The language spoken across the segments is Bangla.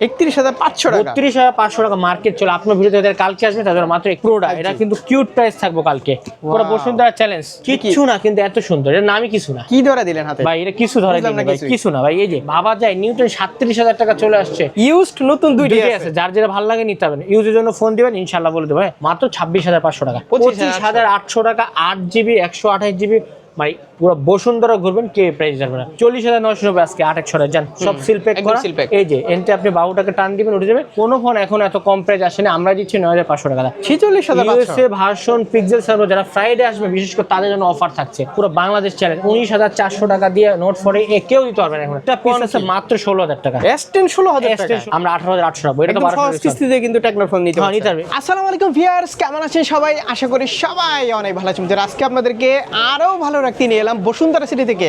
একত্রিশ হাজার পাঁচশো টাকা। বত্রিশ হাজার পাঁচশো টাকা মার্কেট চলে। আপনার ভিডিওতে যাদের কালকে আসবে তাদের মাত্র প্রোডা এটা কিন্তু কিউট প্রাইস থাকব কালকে। পুরো বসুন্ধরা চ্যালেঞ্জ কিচ্ছু না কিন্তু এত সুন্দর। এর নামই কিছু না। কি ধরে দিলেন হাতে? ভাই এটা কিছু ধরে বুঝলাম না ভাই কিছু না। ভাই এই যে ভাবা যায় নিউটন সাতত্রিশ হাজার টাকা চলে আসছে। ইউজড নতুন দুইটি আছে। যার যেটা ভালো লাগে নিতে হবে। ইউজের জন্য ফোন দিবেন ইনশাল্লাহ বলে দেবো? মাত্র ছাব্বিশ হাজার পাঁচশো টাকা। পঁচিশ হাজার আটশো টাকা আট জিবি একশো আঠাশ জিবি ভাই পুরো বসুন্ধরা ঘুরবেন কে প্রাইস যাবে না। চল্লিশ হাজার নয়শো নব্বই আজকে আট যান সব সিলপ্যাক একদম করা। এই যে এনতে আপনি টান দিবেন উঠে যাবে। কোনো ফোন এখন এত কম প্রাইস আসে না আমরা দিচ্ছি নয় হাজার পাঁচশো টাকা। ছেচল্লিশ হাজার ইউএসএ ভার্সন পিক্সেল সার্ভার যারা ফ্রাইডে আসবে বিশেষ করে তাদের জন্য অফার থাকছে। পুরো বাংলাদেশ চ্যালেঞ্জ উনিশ হাজার চারশো টাকা দিয়ে নোট ফরে এ কেউ দিতে পারবে না এখন। একটা পিস আছে মাত্র ষোলো হাজার টাকা। এস টেন ষোলো হাজার টাকা। আমরা আঠারো হাজার আটশো রাখব এটা সহজ কিস্তিতে কিন্তু টেকনোফোন নিতে হ্যাঁ, নিতে পারবে। আসসালামু আলাইকুম ভিউয়ার্স কেমন আছেন সবাই? আশা করি সবাই অনেক ভালো আছেন। আজকে আপনাদেরকে আরও ভালো রাখতে নিয়ে এলাম বসুন্ধরা সিটি থেকে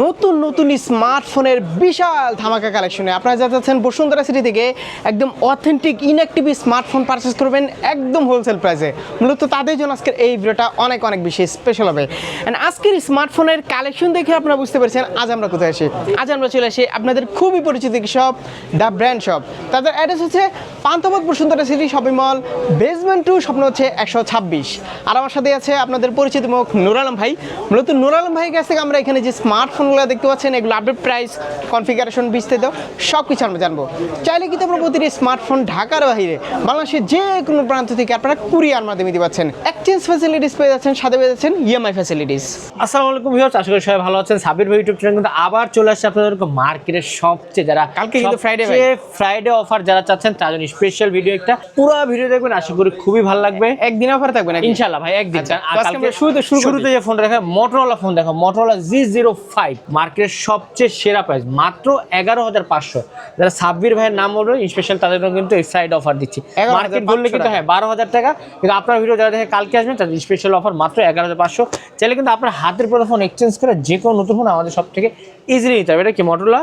নতুন নতুন স্মার্টফোনের বিশাল ধামাকা কালেকশনে। আপনারা যা যাচ্ছেন বসুন্ধরা সিটি থেকে, একদম অথেন্টিক ইনঅ্যাক্টিভ স্মার্টফোন পারচেস করবেন একদম হোলসেল প্রাইসে মূলত তাদের জন্য আজকের এই ভিডিওটা অনেক অনেক বেশি স্পেশাল হবে। And আজকের স্মার্টফোনের কালেকশন দেখে আপনারা বুঝতে পেরেছেন আজ আমরা কোথায় আসি আজ আমরা চলে আসি আপনাদের খুবই পরিচিত একটি শপ দ্য ব্র্যান্ড শপ তাদের অ্যাড্রেস হচ্ছে Panthapath Bashundhara city shopping mall basement two স্বপ্ন হচ্ছে একশো ছাব্বিশ। আর আমার সাথে আছে আপনাদের পরিচিত মুখ নুর আলম ভাই। মূলত নুর আলম ভাইয়ের কাছ থেকে আমরা এখানে যে স্মার্টফোনগুলো দেখতে পাচ্ছেন, এগুলো আপডেট প্রাইস কনফিগারেশন বিস্তৃত সব কিছু আমরা জানব। চাইলে কিন্তু আমরা প্রতিটি স্মার্টফোন ঢাকার বাইরে, বাংলাদেশের যে কোনো প্রান্ত থেকে আপনারা কুরিয়ার মাধ্যমে দিতে পাচ্ছেন। এক্সচেঞ্জ ফ্যাসিলিটিস পেয়ে যাচ্ছেন সাথে পেয়ে যাচ্ছেন ইএমআই ফ্যাসিলিটিস আসসালামু আলাইকুম ভিউয়ার্স আশা করি সবাই ভালো আছেন। সাবির ভাই ইউটিউব চ্যানেল কিন্তু আবার চলে আসছে আপনাদের মার্কেটের সবচেয়ে যারা কালকে কিন্তু Friday ভাই। ফ্রাইডে অফার যারা চাচ্ছেন তার জন্য স্পেশাল ভিডিও একটা পুরো ভিডিও দেখবেন আশা করি খুবই ভালো লাগবে। একদিন অফার থাকবে নাকি? ইনশাল্লাহ ভাই একদিন। আচ্ছা, কালকে শুরুতে শুরু শুরুতে যে ফোনটা দেখা মোটরোলা ফোন দেখো মোটরোলা জি জিরো ফাইভ মার্কেটের সবচেয়ে সেরা প্রাইস মাত্র এগারো হাজার পাঁচশো। যারা সাব্বির ভাইয়ের নাম বলবে স্পেশাল তাদের জন্য কিন্তু এই ফ্রাইড অফার দিচ্ছি। মার্কেট বললে কিন্তু হ্যাঁ বারো হাজার টাকা। কিন্তু আপনার ভিডিও যারা দেখে কালকে আসবেন তাদের স্পেশাল অফার মাত্র এগারো হাজার পাঁচশো। চাইলে কিন্তু আপনার হাতের পুরো ফোন এক্সচেঞ্জ করে যে কোনো নতুন ফোন আমাদের সব থেকে ইজিলি নিতে হবে। এটা কি মোটরোলা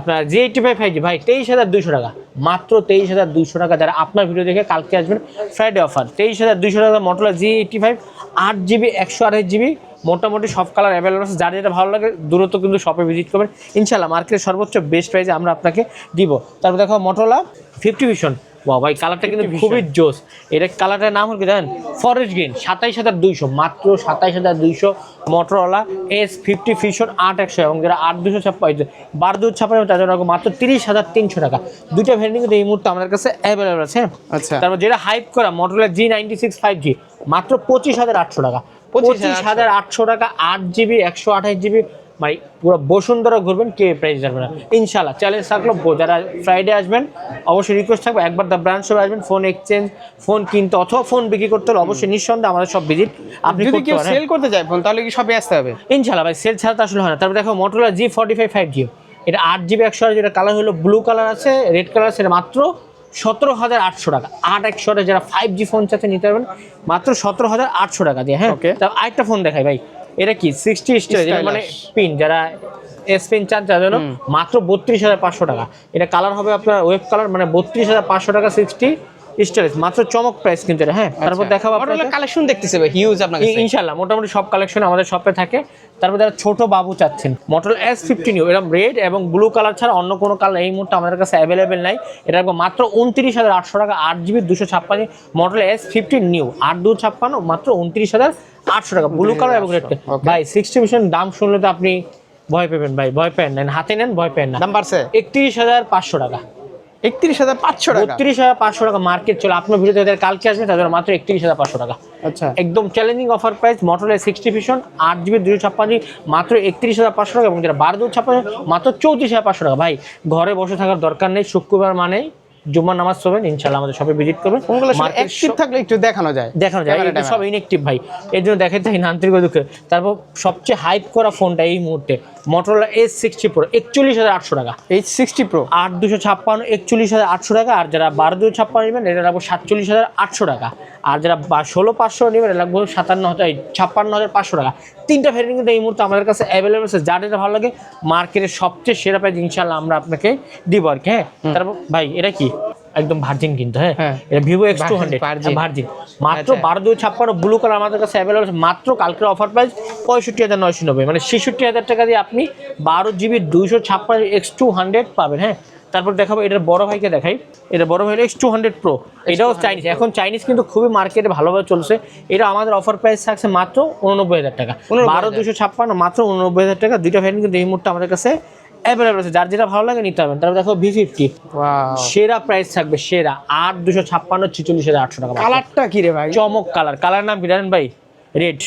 আপনার G eighty five five G ভাই, তেইশ হাজার দুশো টাকা। মাত্র তেইশ হাজার দুশো টাকা যারা আপনার ভিডিও দেখে কালকে আসবেন ফ্রাইডে অফার তেইশ হাজার দুশো টাকা মোটরলা জি এইটটি ফাইভ আট জিবি একশো আঠাশ জিবি মোটামুটি সব কালার অ্যাভেলেবল আছে। যার যেটা ভালো লাগে, দূরত্ব কিন্তু শপে ভিজিট করবেন। ইনশাল্লাহ মার্কেটের সর্বোচ্চ বেস্ট প্রাইসে আমরা আপনাকে দিব। তারপর দেখো মোটরলা ফিফটি ভিশন বা ভাই কালারটা কিন্তু খুবই জোস। এটা কালারটার নাম হল কি জানেন? ফরেস্ট গ্রিন সাতাইশ হাজার দুইশো মাত্র সাতাইশ হাজার দুইশো মোটরওয়ালা এস ফিফটি ফিশন আট একশো এবং যারা আট দুশো ছাপ্পা বারো দুশো ছাপ্পান্ন তাদের মাত্র তিরিশ হাজার তিনশো টাকা। দুইটা ভ্যারিয়েন্ট কিন্তু এই মুহূর্তে আমাদের কাছে অ্যাভেলেবল আছে হ্যাঁ? আচ্ছা। তারপর যেটা হাইপ করা Motorola G ninety six five G মাত্র পঁচিশ হাজার আটশো টাকা। পঁচিশ হাজার আটশো। টাকা আট জিবি একশো আঠাশ জিবি মানে পুরো বসুন্ধরা ঘুরবেন কে প্রাইস যাবে না। ইনশাল্লাহ চ্যালেঞ্জ থাকল যারা ফ্রাইডে আসবেন অবশ্যই রিকোয়েস্ট থাকবে একবার দ্য ব্রাঞ্চ শপে আসবেন ফোন এক্সচেঞ্জ ফোন কিনতে অথবা ফোন বিক্রি করতে হলে অবশ্যই নিঃসন্দেহে আমাদের সব ভিজিট আপনি যদি কেউ সেল করতে যায় ফোন তাহলে কি সবে আসতে হবে? ইনশাল্লাহ ভাই সেল ছাড়া তো আসলে হয় না। তারপর দেখো Motorola G forty five five G এটা আট জিবি একশো আট যেটা কালার হলো ব্লু কালার আছে রেড কালার আছে এটা মাত্র সতেরো হাজার আটশো টাকা। আট একশো যারা ফাইভ জি ফোন চাচ্ছে নিতে পারবেন মাত্র সতেরো হাজার আটশো টাকা দিয়ে হ্যাঁ? আরেকটা ফোন দেখাই ভাই। এটা কি? সিক্সটি স্টার মানে পিন যারা এস পিন চান তার জন্য মাত্র বত্রিশ হাজার পাঁচশো টাকা। এটা কালার হবে আপনার ওয়েব কালার মানে বত্রিশ হাজার পাঁচশো টাকা সিক্সটি স্টারেজ মাত্র চমক প্রাইস কিন্তু এটা হ্যাঁ? তারপর দেখাবো আপনাকে। কালেকশন দেখতেছে হিউজ আপনার কাছে। ই- ইনশাল্লাহ মোটামুটি সব কালেকশন আমাদের শপে থাকে। তারপর যারা ছোট বাবু চাচ্ছেন মটল এস ফিফটিন এরকম রেড এবং ব্লু কালার ছাড়া অন্য কোনো কালার এই মুহূর্তে আমাদের কাছে অ্যাভেলেবেল নাই। এটা মাত্র উনত্রিশ হাজার আটশো টাকা আট জিবি দুশো ছাপ্পান্ন। মটল এস ফিফটিন নিউ আট দু ছাপ্পান্ন মাত্র উনত্রিশ হাজার আটশো টাকা। ব্লু কালার এবং রেড ভাই সিক্সটি পার্সেন্ট দাম শুনলে তো আপনি ভয় পেবেন ভাই ভয় পেন নেন হাতে নেন ভয় পেন না। দাম বাড়ছে? একত্রিশ হাজার পাঁচশো টাকা। একত্রিশ হাজার পাঁচশো টাকা। বত্রিশ হাজার পাঁচশো টাকা মার্কেট চলে। আপনার ভিডিওতে যাদের কালকে আসবে তাদের মাত্র একত্রিশ হাজার পাঁচশো টাকা। আচ্ছা। একদম challenging offer price Motorola sixty vision আট জিবি দুশো ছাপ্পান্ন মাত্র একত্রিশ হাজার পাঁচশো টাকা এবং যেটা বারো দুশো ছাপ্পান্ন মাত্র চৌত্রিশ হাজার পাঁচশো টাকা। ভাই ঘরে বসে থাকার দরকার নেই শুক্রবার মানেই জুম্মার নামাজ পড়বেন ইনশাল্লাহ আমাদের সবে ভিজিট করবেন অ্যাক্টিভ থাকলে একটু দেখানো যায়। দেখানো যায়। ট্যামেরা। সব ইনএক্টিভ ভাই। এর জন্য দেখাতে থাকি আন্তরিক দুঃখে। তারপর সবচেয়ে হাইপ করা ফোনটা এই মুহূর্তে। মোটরলা এস সিক্সটি প্রো একচল্লিশ হাজার আটশো টাকা। এইচ সিক্সটি প্রো আট দুশো ছাপ্পান্ন একচল্লিশ হাজার আটশো টাকা। আর যারা বারো দুশো ছাপ্পান্ন নেবেন এটা রাখব সাতচল্লিশ হাজার আটশো টাকা। আর যারা ষোলো পাঁচশো নেবেন এটা রাখব সাতান্ন হাজার ছাপ্পান্ন হাজার পাঁচশো টাকা। তিনটা ভ্যারিয়েন্ট কিন্তু এই মুহূর্তে আমাদের কাছে অ্যাভেলেবল আছে। যার যেটা ভালো লাগে মার্কেটের সবচেয়ে সেরা প্রাইস ইনশাল্লাহ আমরা আপনাকে দিব আর কি হ্যাঁ? তারপর ভাই এটা কি? একদম ভার্জিন কিন্তু হ্যাঁ? হ্যাঁ। এটা Vivo X two hundred virgin মাত্র আচ্ছা। বারো দুই ছাপ্পান্ন ব্লু কালার আমাদের কাছে অ্যাভেলেবল আছে। মাত্র কালকের অফার প্রাইস পঁয়ষট্টি হাজার নয়শো নব্বই। মানে ছেষট্টি হাজার টাকা দিয়ে আপনি বারো জিবি দুইশো ছাপ্পান্ন এক্স টু হান্ড্রেড পাবেন হ্যাঁ? তারপর দেখাবো এটার বড় ভাইকে দেখাই। এটা বড় ভাই এক্স টু হান্ড্রেড প্রো এটাও চাইনিজ এখন চাইনিজ কিন্তু খুবই মার্কেটে ভালোভাবে চলছে। এটা আমাদের অফার প্রাইস থাকছে মাত্র উননব্বই হাজার টাকা। বারো দুশো ছাপ্পান্ন মাত্র উননব্বই হাজার টাকা। দুইটা ভ্যারিয়েন্ট কিন্তু এই মুহূর্তে আমাদের কাছে অ্যাভেলেবল আছে যার যেটা ভালো লাগে নিতে পারবেন তারপর দেখো ভি ফিফটি সেরা প্রাইস থাকবে সেরা। আট দুশো ছাপ্পান্ন ছিচল্লিশ হাজার আটশো টাকা কালারটা কি রে ভাই? চমক কালার কালার নাম কি জানেন ভাই? রেড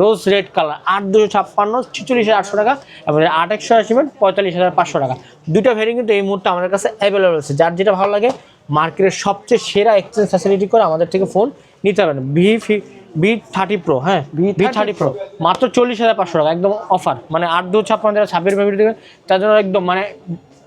রোজ রেড কালার আট দুশো ছাপ্পান্ন ছিচল্লিশ হাজার আটশো টাকা। এবং আট একশো আশি মিনিট পঁয়তাল্লিশ হাজার পাঁচশো টাকা। দুটো ভেরিয়েন্ট কিন্তু এই মুহূর্তে আমাদের কাছে অ্যাভেলেবল আছে। যার যেটা ভালো লাগে মার্কেটের সবচেয়ে সেরা এক্সচেঞ্জ ফ্যাসিলিটি করে আমাদের থেকে ফোন নিতে পারেন। ভি ফি বি থার্টি প্রো হ্যাঁ? ভি থার্টি প্রো মাত্র চল্লিশ হাজার পাঁচশো টাকা একদম অফার মানে আট দু ছাপ্পান্ন যারা ছাব্বিশ ভেবে দেবে তার জন্য একদম মানে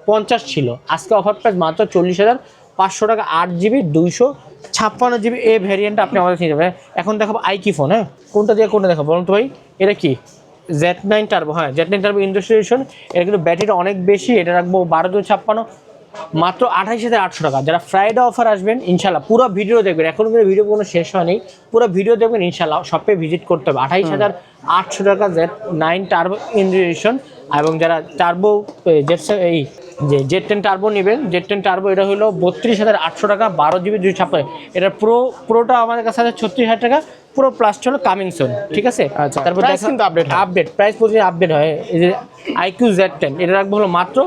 পঞ্চাশ ছিল। আজকে অফার প্রাইস মাত্র চল্লিশ হাজার পাঁচশো টাকা আট জিবি দুইশো ছাপ্পান্ন জিবি এই ভ্যারিয়েন্টটা আপনি আমাদের নিয়ে যাবেন। এখন দেখাবো আই কি ফোন হ্যাঁ? কোনটা দিয়ে কোনটা দেখাবো বলুন তো ভাই? এটা কি? জেড নাইন টার্বো হ্যাঁ জেড নাইন টার্বো ইন্ডাস্ট্রিয়েশন এটা কিন্তু ব্যাটারিটা অনেক বেশি এটা রাখব বারো দু ছাপ্পান্ন মাত্র আঠাইশ হাজার আটশো টাকা। যারা ফ্রাইডে অফার আসবেন ইনশাল্লাহ পুরো ভিডিও দেখবেন। এখন কিন্তু ভিডিও কোনো শেষ হয়নি। পুরো ভিডিও দেখবেন ইনশাল্লাহ শপে ভিজিট করতে হবে। আঠাইশ হাজার আটশো টাকা জেড নাইন টার্বো ইন্ডাস্ট্রিয়েশন এবং যারা টার্বো জেড এই যে জেড টেন টার্বো নেবেন জেড টেন টার্বো এটা হলো বত্রিশ হাজার আটশো টাকা বারো জিবি দুই ছাপ্পান্ন এটা প্রো প্রোটা আমাদের কাছে আছে ছত্রিশ হাজার টাকা। পুরো প্লাস হলো কামিং সোন ঠিক আছে? আচ্ছা, কিন্তু update আপডেট প্রাইস প্রতিদিন আপডেট হয়। এই যে আইকিউ জেড টেন এটা রাখব হলো মাত্র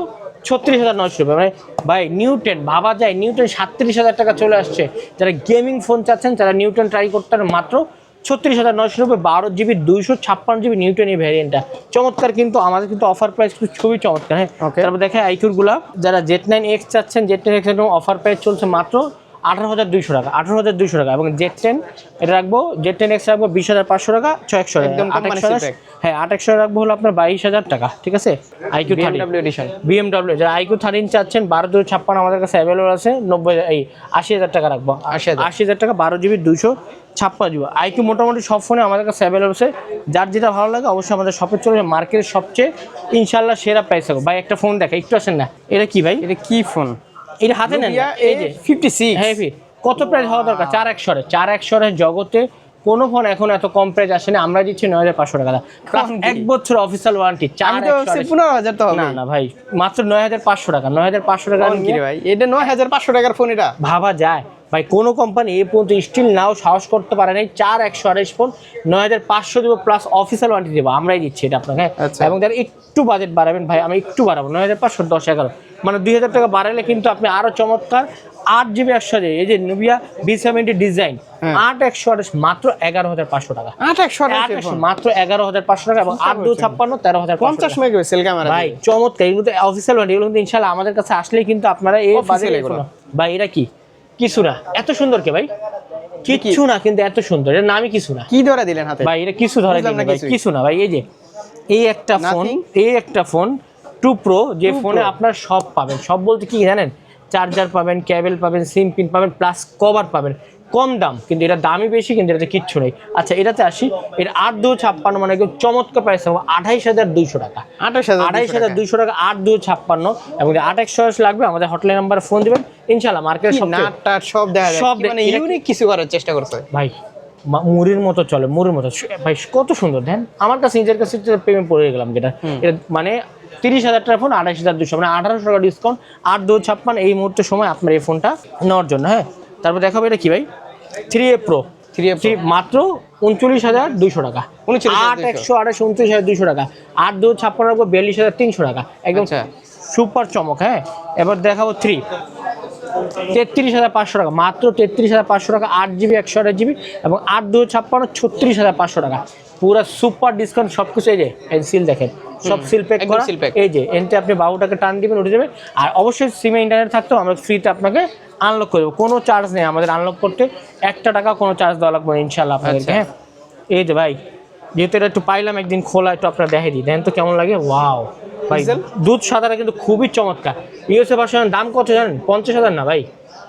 ছত্রিশ হাজার নয়শো রুপি। মানে ভাই নিউটেন ভাবা যায় নিউটেন সাতত্রিশ হাজার টাকা চলে আসছে। যারা গেমিং ফোন চাচ্ছেন যারা নিউটেন ট্রাই করতেন মাত্র ছত্রিশ হাজার নয়শো রুপিয়ে বারো জিবি দুইশো ছাপ্পান্ন জিবি নিউটন এই ভ্যারিয়েন্টটা চমৎকার কিন্তু আমাদের কিন্তু অফার প্রাইস কিন্তু খুবই চমৎকার হ্যাঁ. তারপর দেখে আইকিউরগুলো যারা জেট নাইন এক্স চাচ্ছেন Z nine X offer price চলছে মাত্র আঠারো হাজার দুইশো টাকা আঠারো হাজার দুইশো টাকা। এবং জেট টেন এটা রাখব জেট টেন এক্স রাখব বিশ হাজার পাঁচশো টাকা ছয় একশো হ্যাঁ আট একশো রাখব হলো আপনার বাইশ হাজার টাকা ঠিক আছে? আইকিউ থার্টি এডিশন বিএমডব্লিউ যারা আইকিউ থার্টিন চাচ্ছেন বারো দু ছাপ্পান্ন আমাদের কাছে অ্যাভেলেবল আছে নব্বই এই আশি হাজার টাকা রাখব। 80,000 আশি হাজার টাকা বারো জিবি দুশো ছাপ্পান্ন জিবি। আইকিউ মোটামুটি সব ফোনে আমাদের কাছে অ্যাভেলেবল আছে। যার যেটা ভালো লাগে অবশ্যই আমাদের শপে চলে যাবে। মার্কেটের সবচেয়ে ইনশাল্লাহ সেরা প্রাইস থাকবে। ভাই একটা ফোন দেখা একটু আসেন না। এটা কি ভাই? এটা কি ফোন এটা হাতে নেন এই যে। ফিফটি সিক্স হ্যাঁ কত প্রাইস হওয়া দরকার? চার একশোরে চার একশোরের জগতে কোনো ফোন এখন এত কম প্রাইস আসেনি আমরা দিচ্ছি নয় হাজার পাঁচশো টাকা। Plus এক বছর অফিসিয়াল ওয়ারেন্টি তো পনেরো হাজার তো হবে। না না ভাই মাত্র নয় হাজার পাঁচশো টাকা। নয় হাজার পাঁচশো টাকা কোন কি রে ভাই? এটা নয় হাজার পাঁচশো টাকার ফোন এটা। ভাবা যায়। ভাই কোনো কোম্পানি এই পর্যন্ত স্টিল নাও সাহস করতে পারে নাই। চার একশো আড়াইশ ফোন নয় হাজার পাঁচশো দেবো প্লাস অফিসিয়াল ওয়ারেন্টি দেবো। আমরাই দিচ্ছি এটা আপনাকে হ্যাঁ? আচ্ছা। এবং যারা একটু বাজেট বাড়াবেন ভাই আমি একটু বাড়াবো। নয় হাজার পাঁচশো দশ এগারো। মানে দুই হাজার টাকা বাড়ালে কিন্তু আপনি আরও চমৎকার আট জিবি একশো এই যে নুবিয়া বি সেভেন্টি ডিজাইন। আট একশো আঠাশ মাত্র এগারো হাজার পাঁচশো টাকা। আট একশো মাত্র এগারো হাজার পাঁচশো টাকা এবং আট দু ছাপ্পান্ন তেরো হাজার পঞ্চাশ মেগাপিক্সেল ক্যামেরা ভাই চমৎকার। এগুলো অফিসিয়াল ওয়ারেন্টি এগুলো কিন্তু ইনশাল্লাহ আমাদের কাছে আসলেই কিন্তু আপনারা এই বাজেট এগুলো। ভাই এটা কি? কিছু না। এত সুন্দর কে ভাই? কিচ্ছু না কিন্তু এত সুন্দর। এর নামই কিছু না। কি ধরে দিলেন হাতে? ভাই এটা কিছু ধরে বুঝলাম না দিন ভাই কিছু না ভাই এই যে এই একটা ফোন এই একটা ফোন টু প্রো যে ফোনে আপনার সব পাবেন। সব বলতে কি জানেন? চার্জার পাবেন কেবল পাবেন সিম পিন পাবেন প্লাস কভার পাবেন। কম দাম কিন্তু এটা দামই বেশি কিন্তু এটাতে কিচ্ছু নেই। আচ্ছা এটাতে আসি। এর আট দু ছাপ্পান্ন মানে একদম চমৎকার প্রাইস হবে আঠাইশ হাজার দুইশো টাকা। আঠাশ হাজার আড়াইশ হাজার দুইশো টাকা আট দু ছাপ্পান্ন। এবং আট একশো লাগবে আমাদের হটলাইন নাম্বারে ফোন দিবেন। ইনশাল্লাহ মার্কেটের সব নাট সব দেখা যায়। সব মানে ইউনিক কিছু করার চেষ্টা করছে? ভাই মুড়ির মতো চলে মুড়ির মতো। ভাই কত সুন্দর দেন। আমার কাছে নিজের কাছে প্রেমে পড়ে গেলাম যেটা এটা মানে তিরিশ হাজার টাকা ফোন আঠাশ হাজার দুশো মানে আঠারোশো টাকা ডিসকাউন্ট আট দু ছাপ্পান্ন এই মুহূর্তে সময় আপনার এই ফোনটা নেওয়ার জন্য হ্যাঁ? তারপর দেখাবো এটা কি ভাই? Three A pro three three মাত্র উনচল্লিশ হাজার দুইশো টাকা। 39,200 আট একশো আঠাশ উনত্রিশ হাজার দুইশো টাকা। আট দু ছাপ্পান্ন বিয়াল্লিশ হাজার তিনশো টাকা। একদম আচ্ছা। সুপার চমক হ্যাঁ? এবার দেখাবো থ্রি তেত্রিশ হাজার পাঁচশো টাকা মাত্র তেত্রিশ হাজার পাঁচশো টাকা আট জিবি একশো আঠাশ জিবি এবং আট দু ছাপ্পান্ন ছত্রিশ হাজার পাঁচশো টাকা। পুরো সুপার ডিসকাউন্ট সব কিছু এই যে সিল দেখেন সব সিল প্যাক করা। এই যে এনতে আপনি বাবুটাকে টান দিবেন উঠে যাবে। আর অবশ্যই সিমে ইন্টারনেট থাকতেও আমরা ফ্রিতে আপনাকে আনলক করে দেবো। কোনো চার্জ নেই আমাদের আনলক করতে। একটা টাকা কোনো চার্জ দেওয়া লাগবে না ইনশাল্লাহ আপনাদেরকে আচ্ছা। হ্যাঁ? এই যে ভাই যেহেতু এটা একটু পাইলাম একদিন খোলা একটু আপনার দেখে দিই। দেন তো কেমন লাগে? ওয়াও ভাই দুধ সাদাটা কিন্তু খুবই চমৎকার। ইউএসএ ভার্সনের দাম কত জানেন? পঞ্চাশ হাজার না ভাই?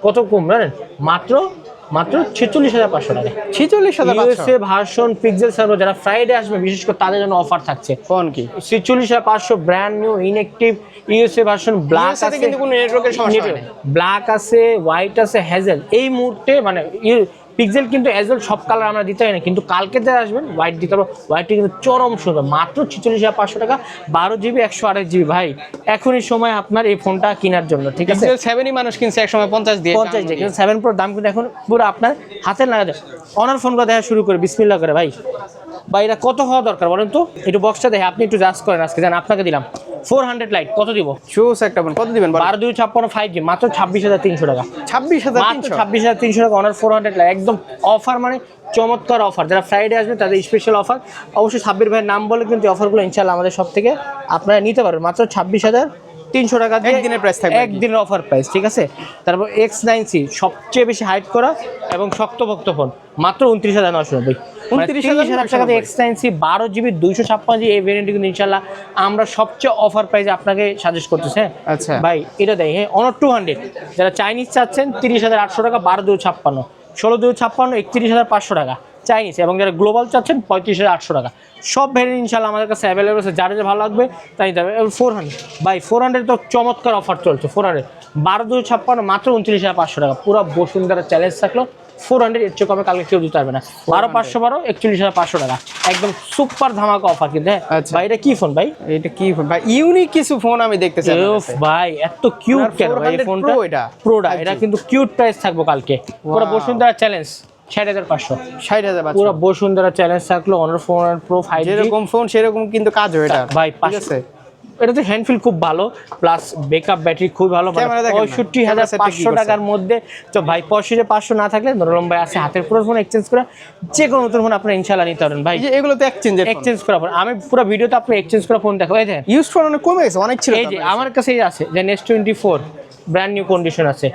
কত কম জানেন? মাত্র মাত্র ছেচল্লিশ হাজার পাঁচশো টাকা। ছিচল্লিশ হাজার ইউএসএ ভার্সন পিক্সেল সার্ভার যারা ফ্রাইডে আসবে বিশেষ করে তাদের জন্য অফার থাকছে। ফোন কি? ছেচল্লিশ হাজার পাঁচশো brand new inactive USA version black আছে। কিন্তু কোনো নেটওয়ার্কের সমস্যা ব্ল্যাক আছে হোয়াইট আছে হ্যাজেল এই মুহূর্তে মানে পিক্সেল কিন্তু অ্যাজ ওয়েল সব কালার আমরা দিতে না কিন্তু কালকে যারা আসবেন হোয়াইট দিতে পারব। হোয়াইটটি কিন্তু চরম সুন্দর। মাত্র ছিচল্লিশ হাজার পাঁচশো টাকা বারো জিবি একশো আড়াই জিবি। ভাই এখনই সময় আপনার এই ফোনটা কেনার জন্য ঠিক আছে? সেভেনই মানুষ কিনছে একসময় পঞ্চাশ দিয়ে। পঞ্চাশ দিয়ে কিন্তু সেভেন প্রোর দাম কিন্তু এখন পুরো আপনার হাতের লাগা যায় অনার ফোনগুলো দেখা শুরু করে বিসমিল্লা করে ভাই। ভাই এটা কত হওয়া দরকার বলেন তো? একটু বক্সটা দেখে আপনি একটু জাজ করেন আজকে জান আপনাকে দিলাম। ফোর হান্ড্রেড লাইট কত দিব? শুজ একটা কত দিবেন বারো দুই ছাপ্পান্ন ফাইভ জি মাত্র ছাব্বিশ হাজার তিনশো টাকা। ছাব্বিশ হাজার মাত্র ছাব্বিশ হাজার তিনশো টাকা অনার ফোর হান্ড্রেড লাইট একদম অফার মানে চমৎকার অফার যারা ফ্রাইডে আসবে তাদের স্পেশাল অফার অবশ্যই সাব্বির ভাইয়ের নাম বলে কিন্তু অফারগুলো ইনশাল্লাহ আমাদের সব থেকে আপনারা নিতে পারবেন। মাত্র ছাব্বিশ হাজার তিনশো টাকা একদিনের প্রাইস থাকবে একদিনের অফার প্রাইস ঠিক আছে? তারপর এক্স নাইন সি সবচেয়ে বেশি হাইট করা এবং শক্তভক্ত ফোন মাত্র উনত্রিশ হাজার নশো নব্বই। 29,990 হাজার টাকাতে এক্স বারো জিবি দুইশো ছাপ্পান্ন জি এই ভেরিয়েন্টটি কিন্তু ইনশাল্লাহ আমরা সবচেয়ে অফার প্রাইসে আপনাকে সাজেস্ট করতেছি হ্যাঁ? আচ্ছা। ভাই এটা দেয় হ্যাঁ অনার টু হান্ড্রেড যারা চাইনিজ চাচ্ছেন তিরিশ হাজার আটশো টাকা বারো দুই ছাপ্পান্ন। ষোলো দুই ছাপ্পান্ন একত্রিশ হাজার পাঁচশো টাকা চাইনিজ এবং যারা গ্লোবাল চাচ্ছেন পঁয়ত্রিশ হাজার আটশো টাকা। সব ভ্যারিয়েন্ট ইনশাল্লাহ আমাদের কাছে অ্যাভেলেবল আছে। যার যা ভালো লাগবে তাই নিতে হবে। Four hundred by four hundred তো চমৎকার অফার চলছে ফোর হান্ড্রেড বারো দুই ছাপ্পান্ন মাত্র উনত্রিশ হাজার পাঁচশো টাকা। পুরো বসুন্ধরা চ্যালেঞ্জ থাকল। ফোর হান্ড্রেড এর চেয়ে কমে কালকে কেউ দিতে পারবে না। বারো পাঁচশো বারো একচল্লিশ হাজার পাঁচশো টাকা। একদম সুপার ধামাকা অফার কিন্তু হ্যাঁ। আচ্ছা। ভাই এটা কি ফোন ভাই? এটা কি ফোন ভাই ইউনিক কিছু ফোন আমি দেখতেছি ভাই এত কিউট কেন ভাই 400 ফোনটা এটা? প্রোডা এটা কিন্তু কিউট প্রাইস থাকব কালকে। পুরো বসুন্ধরা চ্যালেঞ্জ ষাট হাজার পাঁচশো। ষাট হাজার পুরো বসুন্ধরা চ্যালেঞ্জ থাকল অনার ফোন প্রো ফাইভ যেরকম ফোন সেরকম কিন্তু কাজ হয় এটা। ভাই ঠিক পাঁচ আছে এটা তো হ্যান্ডফিল খুব ভালো প্লাস ব্যাকআপ ব্যাটারি খুব ভালো মানে পঁয়ষট্টি হাজার পাঁচশো টাকার মধ্যে তো ভাই পঁয়ষট্টি পাঁচশো না থাকলে নরম ভাই আছে হাতের পুরো ফোন এক্সচেঞ্জ করে যে কোনো নতুন ফোন আপনার ইনশাল্লাহ নিতে পারেন ভাই। যে এগুলো তো এক্সচেঞ্জ এক্সচেঞ্জ করা ফোন আমি পুরো ভিডিওতে আপনি এক্সচেঞ্জ করা ফোন দেখো এই দেখেন ইউজ ফোন অনেক কমে গেছে অনেক ছিল এই যে আমার কাছে এই আছে যে next twenty four brand new condition আছে।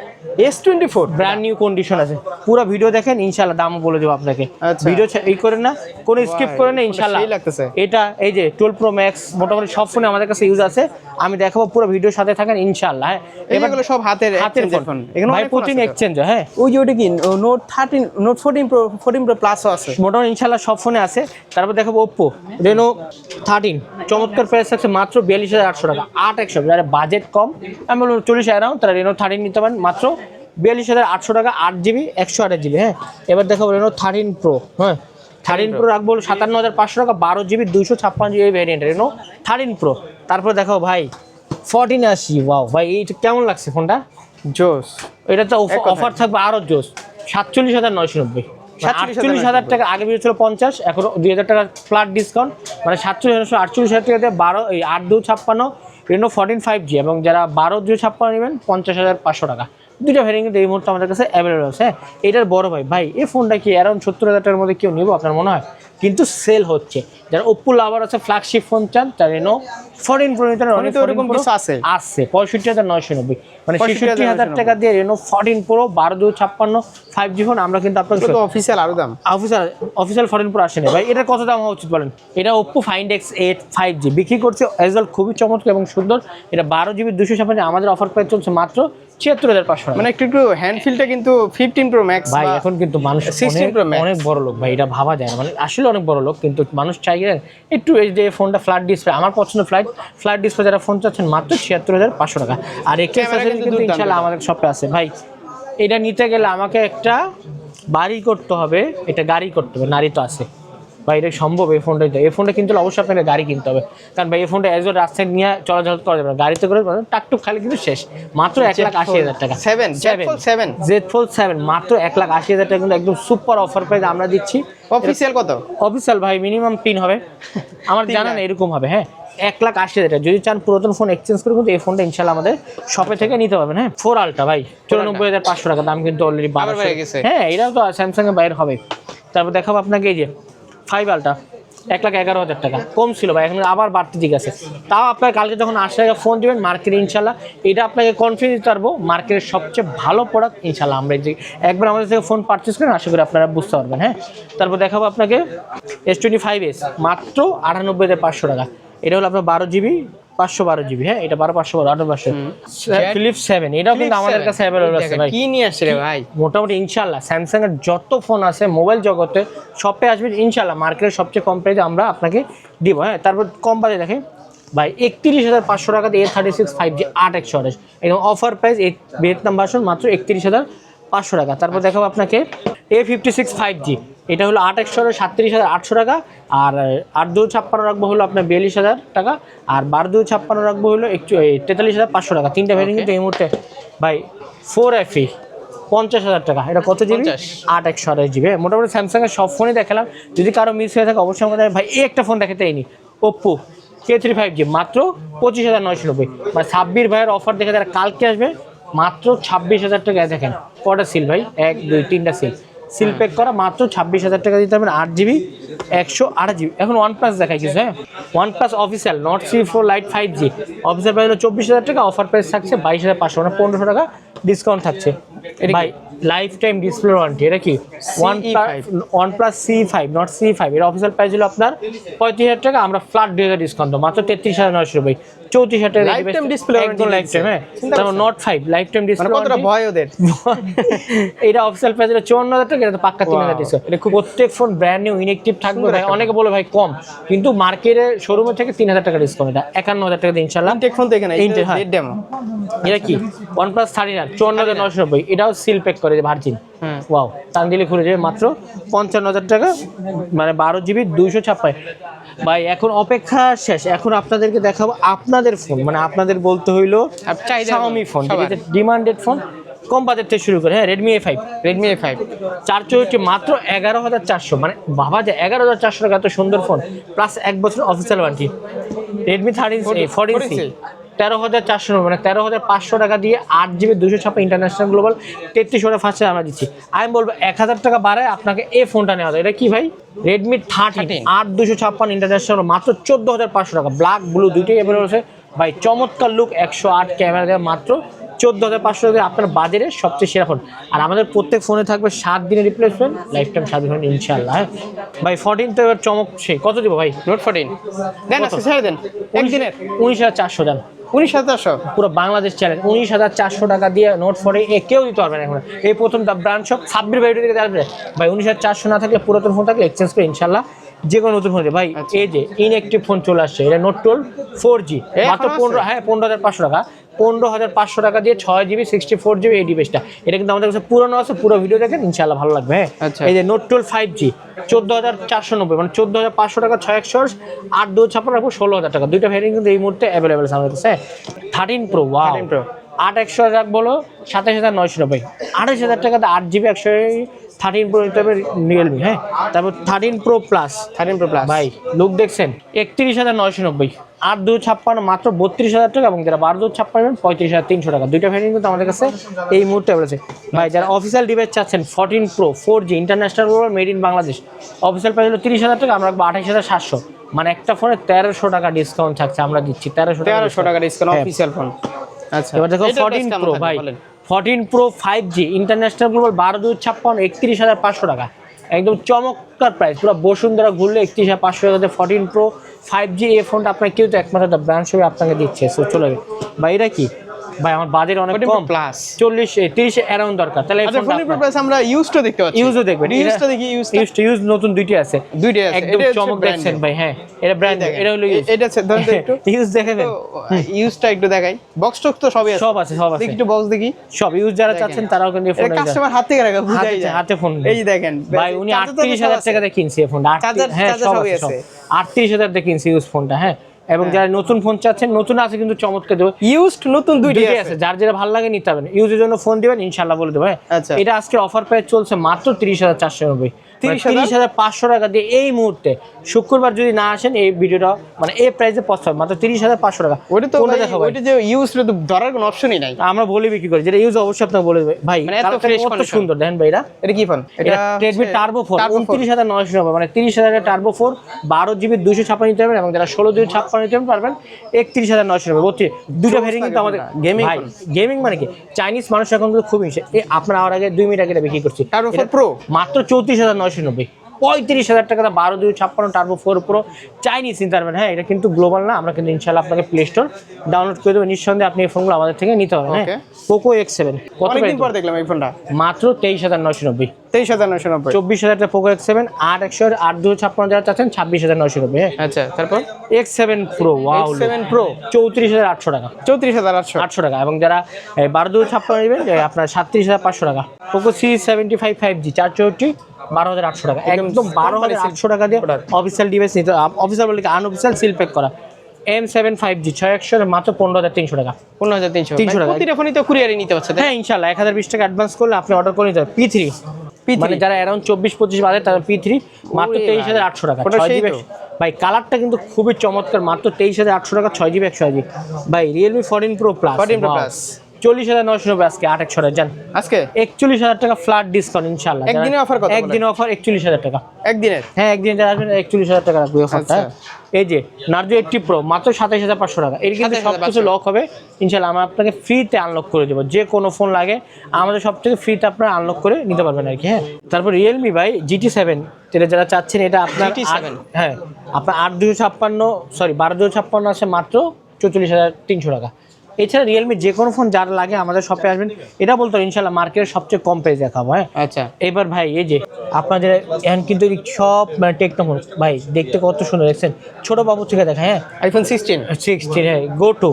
S twenty four brand new condition আছে। পুরো ভিডিও দেখেন ইনশাল্লাহ দামও বলে দেবো আপনাকে। আচ্ছা। ভিডিও এই করেন না কোনো স্কিপ করেন না ইনশাল্লাহ লাগতেছে। এটা এই যে টুয়েলভ প্রো ম্যাক্স মোটামুটি সব ফোনে আমাদের কাছে ইউজ আছে। আমি দেখাবো পুরো ভিডিওর সাথে থাকেন ইনশাল্লাহ হ্যাঁ। এগুলো সব হাতের হাতের ফোন এখানে ভাই প্রতিদিন এক্সচেঞ্জ হ্যাঁ। ওই যে ওটা কি? Note thirteen note fourteen pro fourteen pro প্লাসও আছে। মোটামুটি ইনশাল্লাহ সব ফোনে আছে। তারপর দেখাবো ওপ্পো রেনো থার্টিন চমৎকার প্রাইস আছে মাত্র বিয়াল্লিশ হাজার আটশো টাকা। আট একশো যারা বাজেট কম আমি বলব চল্লিশ অ্যারাউন্ড তারা রেনো থার্টিন নিতে পারেন। মাত্র বিয়াল্লিশ হাজার আটশো টাকা আট জিবি একশো আঠাশ জিবি হ্যাঁ? এবার দেখাবো রেনো থার্টিন প্রো হ্যাঁ? থার্টিন প্রো রাখব সাতান্ন হাজার পাঁচশো টাকা বারো জিবি দুইশো ছাপ্পান্ন GB variant Reno thirteen pro তারপর দেখো ভাই ফর্টিন আসি ওয়াও ভাই এইটা কেমন লাগছে ফোনটা? জোস। এটা তো অফার থাকবে আরও জোস। সাতচল্লিশ হাজার নয়শো নব্বই। 47,990 আটচল্লিশ হাজার টাকা আগে বেরিয়েছিল পঞ্চাশ এখন দুই হাজার টাকা ফ্ল্যাট ডিসকাউন্ট মানে সাতচল্লিশ হাজার আটচল্লিশ হাজার টাকা দিয়ে বারো এই আট দু ছাপ্পান্ন রেনো ফর্টিন ফাইভ জি এবং যারা বারো দুই ছাপ্পান্ন নেবেন পঞ্চাশ হাজার পাঁচশো টাকা। দুইটা ভ্যারিয়েন্ট কিন্তু এই মুহূর্তে আমাদের কাছে অ্যাভেলেবল আছে। এটার বড় ভাই ভাই এই ফোনটা কি অ্যারাউন্ড সত্তর হাজার টাকার মধ্যে কেউ নিব আপনার মনে হয়? কিন্তু সেল হচ্ছে। যারা ওপ্পো লাভার আছে ফ্ল্যাগশিপ ফোন চান তার রেনো ফোরটিন প্রো ফোনে কিছু আছে। আসছে পঁয়ষট্টি হাজার নয়শো নব্বই। মানে 65,990 ছেষট্টি হাজার টাকা দিয়ে রেনো ফোরটিন প্রো বারো দু ছাপ্পান্ন ফাইভ জি ফোন আমরা কিন্তু এগুলো অফিসিয়াল আরও দাম। অফিসিয়াল অফিসিয়াল ফরেন প্রো আসেনি। ভাই এটার কত দাম হওয়া উচিত বলেন? এটা Oppo Find X eight five G বিক্রি করছে এজ খুবই চমৎকার এবং সুন্দর। এটা বারো জিবি দুশো ছাপ্পান্ন আমাদের অফার প্রাইস চলছে মাত্র ছিয়াত্তর হাজার পাঁচশো মানে একটু একটু হ্যান্ড কিন্তু ফিফটিন প্রো ম্যাক্স ভাই এখন কিন্তু মানুষ 16 অনেক- অনেক বড় লোক ভাই এটা ভাবা যায় না। মানে আসলে অনেক বড় লোক কিন্তু মানুষ একটু এই যে ফোনটা ফ্ল্যাট ডিসপ্লে আমার পছন্দ ফ্লাইট ফ্ল্যাট ডিসপ্লে যারা ফোন চাচ্ছেন মাত্র ছিয়াত্তর হাজার পাঁচশো টাকা। আর একটা Camera কিন্তু কিন্তু ইনশাল্লাহ আমাদের শপে আছে। ভাই এটা নিতে গেলে আমাকে একটা বাড়ি করতে হবে এটা গাড়ি করতে হবে নারী তো আছে। ভাই এটা সম্ভব এই ফোনটা। এই ফোনটা কিন্তু অবশ্যই আপনাকে গাড়ি কিনতে হবে। কারণ ভাই এই ফোনটা এজ রাস্তায় নিয়ে চলাচল করা যাবে না। গাড়িতে করে টাকটুক খালি কিন্তু শেষ। মাত্র এক লাখ আশি হাজার টাকা। Seven seven Z fold seven মাত্র এক লাখ আশি হাজার টাকা কিন্তু একদম সুপার অফার প্রাইস আমরা দিচ্ছি। অফিসিয়াল কত? অফিসিয়াল ভাই মিনিমাম তিন হবে। আমার জানা না এরকম হবে হ্যাঁ। এক লাখ আশি হাজার টাকা। যদি চান পুরাতন ফোন এক্সচেঞ্জ করে কিন্তু এই ফোনটা ইনশাল্লাহ আমাদের শপে থেকে নিতে পারবেন হ্যাঁ। ফোর আলটা ভাই চুরানব্বই হাজার পাঁচশো টাকা। দাম কিন্তু অলরেডি বেড়ে গেছে। হ্যাঁ এটাও তো স্যামসাং এর বাইরে হবে তারপর দেখাবো আপনাকে এই যে ফাইভ আলটা এক লাখ এগারো হাজার টাকা। কম ছিল ভাই, এখন আবার বাড়তে ঠিক আছে তাও আপনার কালকে যখন আসে টাকা ফোন দেবেন, মার্কেট ইনশাল্লাহ। এটা আপনাকে কনফিডেন্স দিতে পারব, মার্কেটের সবচেয়ে ভালো প্রোডাক্ট ইনশাল্লাহ আমরা যে একবার আমাদের থেকে ফোন পারচেস করেন, আশা করি আপনারা বুঝতে পারবেন হ্যাঁ? তারপর দেখাবো আপনাকে এস টোয়েন্টি ফাইভ এস মাত্র আটানব্বই হাজার পাঁচশো টাকা। এটা হলো আপনার বারো জিবি পাঁচশো বারো জিবি হ্যাঁ? এটা বারো পাঁচশো বারো আঠারো পাঁচশো। ফিলিপস সেভেন এটাও কিন্তু আমাদের কাছে অ্যাভেলেবল আছে ভাই। কি নিয়ে আসছে ভাই? মোটামুটি ইনশাল্লাহ স্যামসাং এর যত ফোন আছে মোবাইল জগতে শপে আসবেন ইনশাল্লাহ মার্কেটের সবচেয়ে কম প্রাইসে আমরা আপনাকে দিব হ্যাঁ? তারপর কম বাজে দেখে ভাই একত্রিশ হাজার পাঁচশো টাকাতে A thirty six five G আট একশো আঠাশ। একদম অফার প্রাইস ভিয়েতনাম ভার্সন মাত্র একত্রিশ হাজার পাঁচশো টাকা। তারপর দেখাবো আপনাকে A fifty six five G এটা হলো আট একশো সাতত্রিশ হাজার আটশো টাকা। আর আট দু ছাপ্পান্ন রাখব হলো আপনার বিয়াল্লিশ হাজার টাকা। আর বারো দু ছাপ্পান্ন রাখব হলো একটু তেতাল্লিশ হাজার পাঁচশো টাকা। তিনটা ভ্যারিয়েন্ট কিন্তু এই মুহূর্তে। ভাই ফোর এফি পঞ্চাশ হাজার টাকা। এটা কত জিবি? আট একশো আঠাশ জিবি মোটামুটি স্যামসাংয়ের সব ফোনই দেখালাম। যদি কারও মিস হয়ে থাকে অবশ্যই আমাদের ভাই এই একটা ফোন দেখাতে নি Oppo K three five G মাত্র পঁচিশ হাজার নয়শো নব্বই। মানে সাব্বির ভাইয়ের অফার দেখে তারা কালকে আসবে মাত্র ছাব্বিশ হাজার টাকা দেখেন। কটা সিল ভাই? এক দুই তিনটা সিল সিল প্যাক করা মাত্র ছাব্বিশ হাজার টাকা দিতে পারবেন আট জিবি একশো আট জিবি এখন ওয়ান প্লাস দেখাই কিছু হ্যাঁ? One plus official Nord C four lite five G official price হলো চব্বিশ হাজার টাকা অফার প্রাইস থাকছে বাইশ হাজার পাঁচশো মানে পনেরোশো টাকা ডিসকাউন্ট থাকছে। ভাই লাইফ টাইম ডিসপ্লে ওয়ারেন্টি এটা কি? One CE5 one plus C five Nord C five এর অফিসিয়াল প্রাইস হলো আপনার পঁয়ত্রিশ হাজার টাকা আমরা ফ্ল্যাট দুই হাজার ডিসকাউন্ট মাত্র তেত্রিশ হাজার নয়শো রুপি। চৌত্রিশ হাজার টাকা Lifetime display একদম লাইফ টাইম হ্যাঁ। তারপর Nord five lifetime display কতটা ভয় ওদের? এটা অফিসিয়াল প্রাইস হলো চুয়ান্ন হাজার টাকা এটা তো পাক্কা তিন হাজার ডিসকাউন্ট এটা খুব প্রত্যেক ফোন ব্র্যান্ড নিউ ইনেকটিভ থাকবে ভাই। অনেকে বলে ভাই কম কিন্তু মার্কেটে শোরুমে থেকে তিন হাজার টাকা ডিসকাউন্ট এটা। একান্ন হাজার টাকা ইনশাল্লাহ ইনটেক ফোন তো এখানে হ্যাঁ। এটা কি? ওয়ান প্লাস থার্টি নাইন চুয়ান্ন হাজার নশো নব্বই। এটাও সিল প্যাক করে। ভার্জিন হুম। ওয়াও তানদিলে খুলে যাবে মাত্র পঞ্চান্ন হাজার টাকা মানে বারো জিবি দুইশো ছাপ্পাই ভাই এখন অপেক্ষা শেষ। এখন আপনাদেরকে দেখাবো আপনাদের ফোন মানে আপনাদের বলতে হইল শাওমি ফোন ডিমান্ডেড ফোন কম বাজেট থেকে শুরু করে হ্যাঁ Redmi A five Redmi A five চার চৌষট্টি মাত্র এগারো হাজার চারশো। মানে ভাবা যায় এগারো হাজার চারশো টাকা এত সুন্দর ফোন প্লাস এক বছর official warranty Redmi thirteen fourteen C 14C তেরো হাজার চারশো মানে তেরো হাজার পাঁচশো টাকা দিয়ে আট জিবি দুশো ছাপ্পা ইন্টারন্যাশনাল গ্লোবাল তেত্রিশ ওটা ফার্স্টে আমরা দিচ্ছি। আমি বলব এক হাজার টাকা বাড়ায় আপনাকে এই ফোনটা নেওয়া যায় এটা কি ভাই? রেডমি থার্টিন 13 আট দুশো ছাপ্পান্ন ইন্টারন্যাশনাল মাত্র চোদ্দ হাজার পাঁচশো টাকা। ব্ল্যাক ব্লু দুইটাই অ্যাভেলেবল আছে। ভাই চমৎকার লুক একশো আট ক্যামেরা দেওয়া মাত্র চোদ্দ হাজার পাঁচশো টাকা আপনার বাজারে সবচেয়ে সেরা ফোন আর আমাদের প্রত্যেক ফোনে থাকবে সাত দিনের রিপ্লেসমেন্ট লাইফ টাইম সাত দিন ইনশাল্লাহ হ্যাঁ। ভাই ফোরটিন তো এবার চমক সেই। কত দিব ভাই? নোট ফোরটিন দেন ছেড়ে দেন। একদিনের। উনিশ হাজার চারশো দেন। উনিশ হাজারশো পুরো বাংলাদেশ চ্যালেঞ্জ উনিশ হাজার চারশো টাকা দিয়ে নোট ফোনে এ কেউ দিতে পারবে না এখন। এই প্রথম ব্রাঞ্চ সব সাব্বির বাইরে থেকে যাবে। ভাই, উনিশ হাজার চারশো না থাকলে পুরাতন ফোন থাকলে এক্সচেঞ্জ করে ইনশাল্লাহ যে কোনো নতুন ফোন ভাই আচ্ছা। এই যে ইনএক্টিভ ফোন চলে আসছে এটা নোট টোল ফোর জি মাত্র পনেরো হ্যাঁ পনেরো হাজার পাঁচশো টাকা। পনেরো হাজার পাঁচশো টাকা দিয়ে ছয় জিবি সিক্সটি ফোর জিবি এই ডিভাইসটা এটা কিন্তু আমাদের কাছে পুরনো আছে পুরো ভিডিও দেখেন ইনশাল্লাহ ভালো লাগবে হ্যাঁ। আচ্ছা। এই যে নোট টুয়েলভ ফাইভ জি চোদ্দ হাজার চারশো নব্বই মানে চোদ্দ হাজার পাঁচশো টাকা ছয় একশো আট দু ছাপ্পান্ন রাখব ষোলো হাজার টাকা। দুইটা ভ্যারিয়েন্ট কিন্তু এই মুহূর্তে অ্যাভেলেবেল আছে আমাদের কাছে থার্টিন প্রো 13 Pro আট একশো রাখ বলো সাতাশ হাজার নয়শো নব্বই। আঠাশ হাজার টাকাতে আট জিবি একশো থার্টিন প্রো রিয়েলমি হ্যাঁ? তারপর thirteen pro plus thirteen pro plus ভাই লুক দেখছেন? একত্রিশ হাজার নয়শো নব্বই। আট দু ছাপ্পান্ন মাত্র বত্রিশ হাজার টাকা এবং যারা বারো দু ছাপ্পান্ন পঁয়ত্রিশ হাজার তিনশো টাকা। দুইটা ভ্যারিয়েন্ট কিন্তু আমাদের কাছে এই মুহূর্তে রয়েছে ভাই যারা অফিসিয়াল ডিভাইস চাচ্ছেন fourteen pro four G international made in Bangladesh official price হলো তিরিশ হাজার টাকা আমরা রাখব আঠাশ হাজার সাতশো। মানে একটা ফোনে তেরোশো টাকা ডিসকাউন্ট থাকছে আমরা দিচ্ছি। তেরোশো তেরোশো টাকা ডিসকাউন্ট। অফিসিয়াল ফোন আচ্ছা। এবার দেখো ফোরটিন প্রো ভাই? Fourteen pro five G international global বারো দুই ছাপ্পান্ন, একত্রিশ হাজার পাঁচশো টাকা। একদম চমৎকার প্রাইস পুরো বসুন্ধরা ঘুরলে একত্রিশ হাজার পাঁচশো টাকা ফোরটিন প্রো ফাইভ জি এ ফোনটা আপনার কেউ তো একমাত্র ব্র্যান্ড হিসেবে আপনাকে দিচ্ছে। সো চলে বা এটা কি? ভাই আমার বাজেট অনেক কম। চল্লিশ তিরিশ অ্যারাউন্ড দরকার। তাহলে এই ফোনটা প্রাইস আমরা ইউজটা দেখতে পাচ্ছি। ইউজও দেখবেন। ইউজটা দেখি ইউজটা ইউজ ইউজ নতুন দুইটি আছে। দুইটাই আছে। একদম চমক দেখছেন ভাই হ্যাঁ। এটা ব্র্যান্ড এটা হলো এটা হচ্ছে ধরুন তো একটু ইউজ দেখাবেন ইউজটা একটু দেখাই। বক্স টক তো সবই আছে। সব আছে সব আছে। একটু বক্স দেখি। সব ইউজ যারা। চাচ্ছেন তারাও কিন্তু ফোন কাস্টমার হাত রাখা বুঝাই যায়। হাতে ফোন এই দেখেন ভাই উনি চার্জার তো আটত্রিশ সব হাজার আছে। টাকা দিয়ে কিনছে এই ফোনটা হ্যাঁ সব আছে সব। আছে। আটত্রিশ হাজার দিয়ে কিনছে ইউজ ফোনটা হ্যাঁ। এবং যারা নতুন ফোন চাচ্ছেন নতুন আছে কিন্তু চমৎকার দেবো। ইউজড নতুন দুইটাই আছে। যার যেটা ভালো লাগে নিতে হবে ইউজের জন্য ফোন দিবেন ইনশাল্লাহ বলে দেবো হ্যাঁ। আচ্ছা। এটা আজকে অফার প্রাইস চলছে মাত্র তিরিশ হাজার চারশো নব্বই। 30,000 তিরিশ হাজার? পাঁচশো টাকা দিয়ে এই মুহূর্তে শুক্রবার যদি না আসেন এই ভিডিওটা মানে এই প্রাইসে মাত্র তিরিশ হাজার পাঁচশো টাকা। ওইটা তো ওইটা যে ইউজড তো ধরার কোনো অপশনই নাই। আমরা বলি বিক্রি করি। যেটা ইউজ অবশ্যই আপনাকে বলে দেবে। ভাই মানে কত সুন্দর। দেখেন ভাই এটা এটা কি ফোন এটা রেডমি টার্বো ফোর উনত্রিশ হাজার নয়শো নব্বই। মানে তিরিশ হাজারের টার্বো ফোর বারো জিবি দুশো ছাপ্পান্ন নিতে পারবেন এবং যারা ষোলো জিবি ছাপ্পান্ন নিতে পারবেন একত্রিশ হাজার নয়শো নব্বই। বলছি দুটো ভেরিয়েন্ট কিন্তু আমাদের phone। গেমিং মানে কি? চাইনিজ মানুষ এখন কিন্তু খুব হিংসে আপনার আমার আগে দুই মিনিট আগে এটা বিক্রি করছি। এটা 4 Pro? মাত্র চৌত্রিশ হাজার নয়শো নব্বই। পঁয়ত্রিশ হাজার টাকা বারো দুই ছাপ্পান্ন টার্বো ফোর প্রো চাইনিজ পারবেন হ্যাঁ এটা কিন্তু গ্লোবাল না আমরা কিন্তু ইনশাল্লাহ আপনাকে প্লে স্টোর ডাউনলোড করে দেবো। নিঃসন্দেহে আপনি এই ফোনগুলো আমাদের থেকে নিতে পারবেন হ্যাঁ? পোকো এক্স সেভেন কত পর দেখলাম এই ফোনটা মাত্র তেইশ হাজার নয়শো নব্বই। তেইশ হাজার নয়শো নব্বই। চব্বিশ হাজার পোকো এক্স সেভেন আট একশো আট দুই ছাপ্পান্ন যারা চাচ্ছেন ছাব্বিশ হাজার নয়শো নব্বই হ্যাঁ? আচ্ছা তারপর? X seven pro wow seven pro চৌত্রিশ হাজার আটশো টাকা। চৌত্রিশ হাজার আটশো। আটশো টাকা এবং যারা বারো দুই ছাপ্পান্ন নেবেন আপনার সাতত্রিশ হাজার পাঁচশো টাকা। Poco C seventy five five G চার চৌষট্টি বারো হাজার আটশো টাকা। একদম বারো হাজার আটশো টাকা দিয়ে অফিসিয়াল ডিভাইস নিতে অফিসিয়াল বলে আনঅফিসিয়াল সিল প্যাক করা। এম সেভেন ফাইভ জি ছয় একশো মাত্র পনেরো হাজার তিনশো টাকা। পনেরো হাজার তিনশো 300 টাকা। প্রতিটা ফোনই তো কুরিয়ারে নিতে পারছে হ্যাঁ ইনশাল্লাহ এক হাজার বিশ টাকা অ্যাডভান্স করলে আপনি অর্ডার করে নিতে পি থ্রি P3 মানে যারা অ্যারাউন্ড চব্বিশ পঁচিশ বাজে তারা পি থ্রি মাত্র তেইশ হাজার আটশো টাকা। ভাই কালারটা কিন্তু খুবই চমৎকার। মাত্র তেইশ হাজার আটশো টাকা ছয় জিবি একশো জিবি ভাই Realme fourteen pro plus 14 Pro Plus। চল্লিশ হাজার নয়শো নব্বই আজকে আট একশো টাকা যান আজকে? একচল্লিশ হাজার টাকা ফ্ল্যাট ডিসকাউন্ট ইনশাল্লাহ একদিনে offer কত? একদিনে অফার একচল্লিশ হাজার টাকা। একদিনের? হ্যাঁ একদিন যারা আসবেন একচল্লিশ হাজার টাকা রাখবে অফারটা। এই যে নার্জো এইটটি প্রো মাত্র সাতাইশ হাজার পাঁচশো টাকা। এর কিন্তু সব কিছু লক হবে। ইনশাল্লাহ আমরা আপনাকে ফ্রিতে আনলক করে দেবো। যে কোনো ফোন লাগে আমাদের সব থেকে ফ্রিতে আপনারা আনলক করে নিতে পারবেন আর কি হ্যাঁ। তারপর রিয়েলমি ভাই জিটি সেভেন যেটা যারা চাচ্ছেন এটা আপনার হ্যাঁ আপনার আট দুশো ছাপ্পান্ন সরি বারো দুশো ছাপ্পান্ন আছে মাত্র চৌচল্লিশ হাজার তিনশো টাকা। এছাড়া রিয়েলমি যে কোনো ফোন যার লাগে আমাদের শপে আসবেন। এটা বলতো ইনশাল্লাহ মার্কেটের সবচেয়ে কম প্রাইস দেখাবো হ্যাঁ? আচ্ছা। এবার ভাই এই যে আপনাদের এখন কিন্তু সব মানে টেকনোফোন ভাই দেখতে কত সুন্দর দেখছেন? ছোট বাবু থেকে দেখা হ্যাঁ? আইফোন সিক্সটিন সিক্সটিন হ্যাঁ গো টু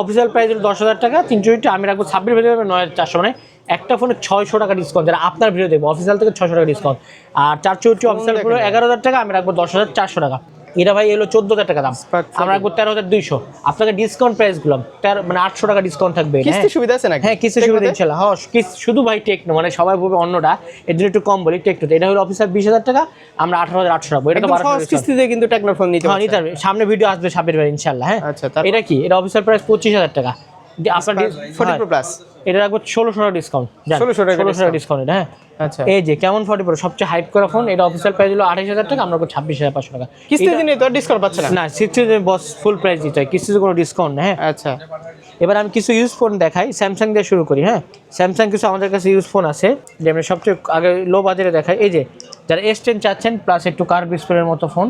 অফিসিয়াল প্রাইস হলো দশ হাজার টাকা তিনশো আমি রাখব ছাব্বিশ ভেতরে পাবে নয় হাজার চারশো মানে একটা ফোনে ছয়শো টাকা ডিসকাউন্ট যারা আপনার ভিডিও দেবো অফিসিয়াল থেকে ছশো টাকা ডিসকাউন্ট আর চারশো অফিসিয়াল পুরো এগারো হাজার টাকা আমি রাখব দশ হাজার চারশো টাকা। এটা ভাই এলো চোদ্দ হাজার টাকা দাম। আমরা রাখব তেরো হাজার দুইশো। আপনাকে ডিসকাউন্ট প্রাইসগুলো তেরো মানে আটশো টাকা ডিসকাউন্ট থাকবে। হ্যাঁ। সুবিধা আছে না হ্যাঁ কিছু সুবিধা ইনশাল্লাহ হ্যাঁ শুধু ভাই টেকনো মানে সবাই বলবে অন্যটা। এর জন্য একটু কম বলি টেকনো এটা হলো অফিসার বিশ হাজার টাকা। আমরা আঠারো হাজার আটশো টাকা এটা তো কিস্তিতে কিন্তু টেকনো ফোন নিতে হ্যাঁ নিতে পারবে সামনে ভিডিও আসবে সাপের ভাই ইনশাল্লাহ হ্যাঁ। আচ্ছা, এটা কি? এটা অফিসার প্রাইস পঁচিশ হাজার টাকা। আপনার ফোর্টি প্রো প্লাস এটা রাখব ষোলোশো টাকা ডিসকাউন্ট 1600 টাকা ষোলোশো টাকা ডিসকাউন্ট এটা হ্যাঁ। আচ্ছা। এই যে কেমন প্রো সবচেয়ে হাইপ করা ফোন এটা প্রাইস হলো টাকা আমরা টাকা। কিস্তি দিনে তো ডিসকাউন্ট পাচ্ছে না। না সিক্সটি বস ফুল প্রাইস দিতে হয় কিস্তিতে কোনো ডিসকাউন্ট হ্যাঁ। আচ্ছা। এবার আমি কিছু ইউজ ফোন দেখাই স্যামসাং দিয়ে শুরু করি হ্যাঁ। স্যামসাং কিছু আমাদের কাছে ইউজ ফোন আছে যে আমরা সবচেয়ে আগে লো বাজারে দেখাই। এই যে যারা এস টেন চাচ্ছেন প্লাস একটু কার ডিসপ্লের মতো ফোন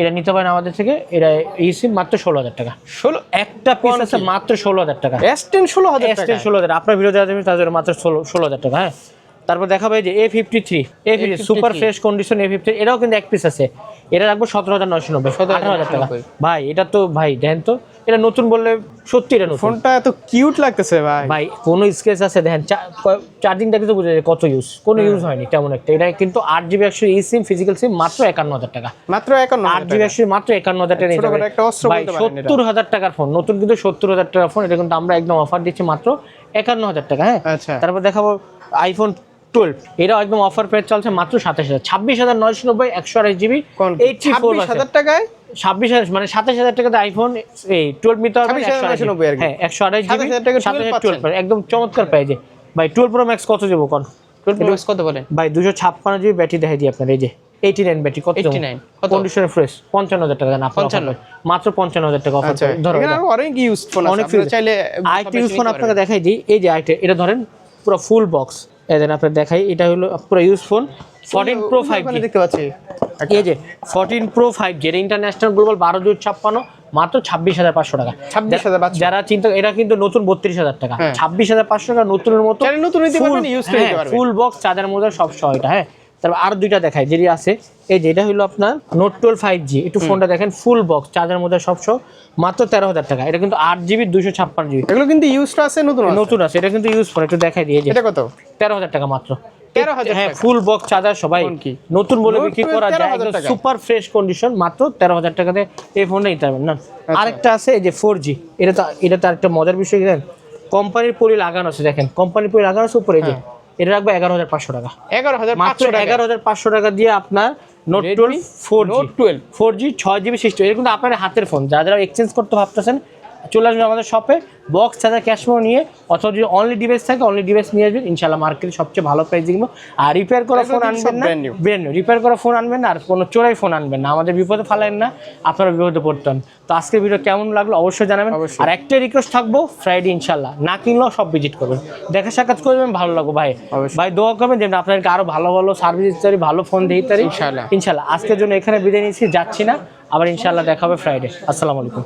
এটা নিতে পারেন আমাদের থেকে এটা এই সিম মাত্র ষোলো হাজার টাকা। ষোলো একটা পিস আছে মাত্র ষোলো হাজার টাকা। এস টেন ষোলো হাজার এস টেন ষোলো হাজার আপনার ভিডিও যারা দেবেন তাদের মাত্র ষোলো ষোলো হাজার টাকা হ্যাঁ। তারপর দেখা দেখাবে যে A fifty three A fifty super fresh condition A fifty এটাও কিন্তু এক পিস আছে। এটা রাখব সতেরো হাজার নয়শো নব্বই সতেরো হাজার টাকা। ভাই এটা তো ভাই দেখেন তো। এটা নতুন বললে সত্যি এটা নতুন। ফোনটা এত কিউট লাগতেছে ভাই। ভাই কোনো স্কেচ আছে? দেখেন চার্জিংটা কিন্তু বুঝে যায় কত ইউজ কোনো ইউজ হয়নি তেমন একটা। এটা কিন্তু আট জিবি একশো ই সিম ফিজিক্যাল সিম মাত্র একান্ন হাজার টাকা। মাত্র একান্ন আট জিবি একশো মাত্র একান্ন হাজার টাকা। সত্তর হাজার টাকার ফোন নতুন কিন্তু সত্তর হাজার টাকার ফোন এটা কিন্তু আমরা একদম অফার দিচ্ছি মাত্র একান্ন হাজার টাকা হ্যাঁ? আচ্ছা। তারপর দেখাবো আইফোন টুয়েলভ এটা একদম অফার প্রাইস চলছে মাত্র সাতাশ হাজার। ছাব্বিশ হাজার নয়শো নব্বই একশো আড়াইশ জিবি কোন? এইটটি ফোর হাজার টাকায়? ছাব্বিশ হাজার মানে সাতাশ হাজার টাকাতে আইফোন এই টুয়েলভ নিতে হবে 26,990 আর কি। হ্যাঁ একশো আড়াইশ জিবি 27,000 টাকা 12 সাতাশ পাচ্ছেন। টুয়েলভ একদম চমৎকার প্রাইজে ভাই টুয়েলভ প্রো ম্যাক্স কত দেবো কোন? টুয়েলভ কত বলেন? ভাই দুশো ছাপ্পান্ন জিবি ব্যাটারি দেখাই দিই আপনার এই যে এইটি নাইন ব্যাটারি কত 89 কত? কন্ডিশন ফ্রেশ পঞ্চান্ন হাজার টাকা দেন আপনার 55 offer এ। মাত্র পঞ্চান্ন হাজার টাকা অফার আচ্ছা ধরো এটা। অনেক ইউজ ফোন অনেক চাইলে আরেকটা ইউজ ফোন আপনাকে দেখাই দিই এই যে আরেকটা এটা ধরেন পুরো ফুল বক্স এই দেন আপনার দেখাই এটা হলো পুরো use phone fourteen pro five দেখতে পাচ্ছি। এই যে fourteen pro five G international global বারো দুই ছাপ্পান্ন মাত্র ছাব্বিশ হাজার পাঁচশো টাকা। 26,500 যারা চিন্তা এটা কিন্তু নতুন বত্রিশ হাজার টাকা। হ্যাঁ। ছাব্বিশ হাজার পাঁচশো টাকা নতুনের মতো নতুন। ফুল বক্স চার্জার মধ্যে সব সহ এটা হ্যাঁ। তারপর আর দুইটা দেখাই যেটি আছে এই যে এটা হলো আপনার নোট টুয়েলভ ফাইভ জি একটু ফোনটা দেখেন ফুল বক্স চার্জার মধ্যে সব সহ মাত্র তেরো হাজার টাকা। এটা কিন্তু আট জিবি দুশো ছাপ্পান্ন জিবি। এগুলো কিন্তু ইউজটা আছে নতুন নতুন আছে এটা কিন্তু ইউজ ফোন একটু দেখাই দিয়ে যে। এটা কত? তেরো হাজার টাকা মাত্র। 13,000 হ্যাঁ ফুল বক্স চার্জার সবাই। নতুন বলে বিক্রি করা যায় একদম সুপার ফ্রেশ কন্ডিশন মাত্র তেরো হাজার টাকাতে এই ফোনটা নিতে পারবেন না? আচ্ছা। আরেকটা আছে এই যে ফোর জি এটা তো এটা তো আরেকটা মজার বিষয় জানেন কোম্পানির পরি লাগানো আছে দেখেন। কোম্পানির পরি লাগানো আছে উপরে যে। হ্যাঁ। এটা রাখব এগারো হাজার পাঁচশো টাকা। এগারো হাজার মাত্র পাঁচশো টাকা। এগারো হাজার পাঁচশো টাকা দিয়ে আপনার note twelve four G Note 12 four G ছয় জিবি সিস্টেম এটা কিন্তু আপনার হাতের ফোন যারা যারা এক্সচেঞ্জ করতে ভাবতেছেন চলে আসবেন আমাদের শপে বক্স চার্জার ক্যাশমো নিয়ে অথবা যদি অনলি ডিভাইস থাকে অনলি ডিভাইস নিয়ে আসবেন ইনশাল্লাহ মার্কেটে সবচেয়ে ভালো প্রাইস কিনবো আর রিপেয়ার করা ফোন আনবেন না। ব্রেন রিপেয়ার করা ফোন আনবেন না আর কোনো চোরাই ফোন আনবেন না। আমাদের বিপদে ফালাইন না আপনারা বিপদে পড়তেন। তো আজকের ভিডিও কেমন লাগল অবশ্যই জানাবেন। আর একটাই রিকোয়েস্ট থাকব ফ্রাইডে ইনশাল্লাহ না কিনলেও সব ভিজিট করবেন। দেখা সাক্ষাৎ করবেন ভালো লাগবে ভাই। ভাই দোয়া করবেন যেন আপনাদেরকে আরও ভালো ভালো সার্ভিস দিতে পারি ভালো ফোন দিতে পারি। ইনশাআল্লাহ। ইনশাল্লাহ আজকের জন্য এখানে বিদায় নিচ্ছি যাচ্ছি না। আবার ইনশাল্লাহ দেখা হবে ফ্রাইডে আসসালামু আলাইকুম।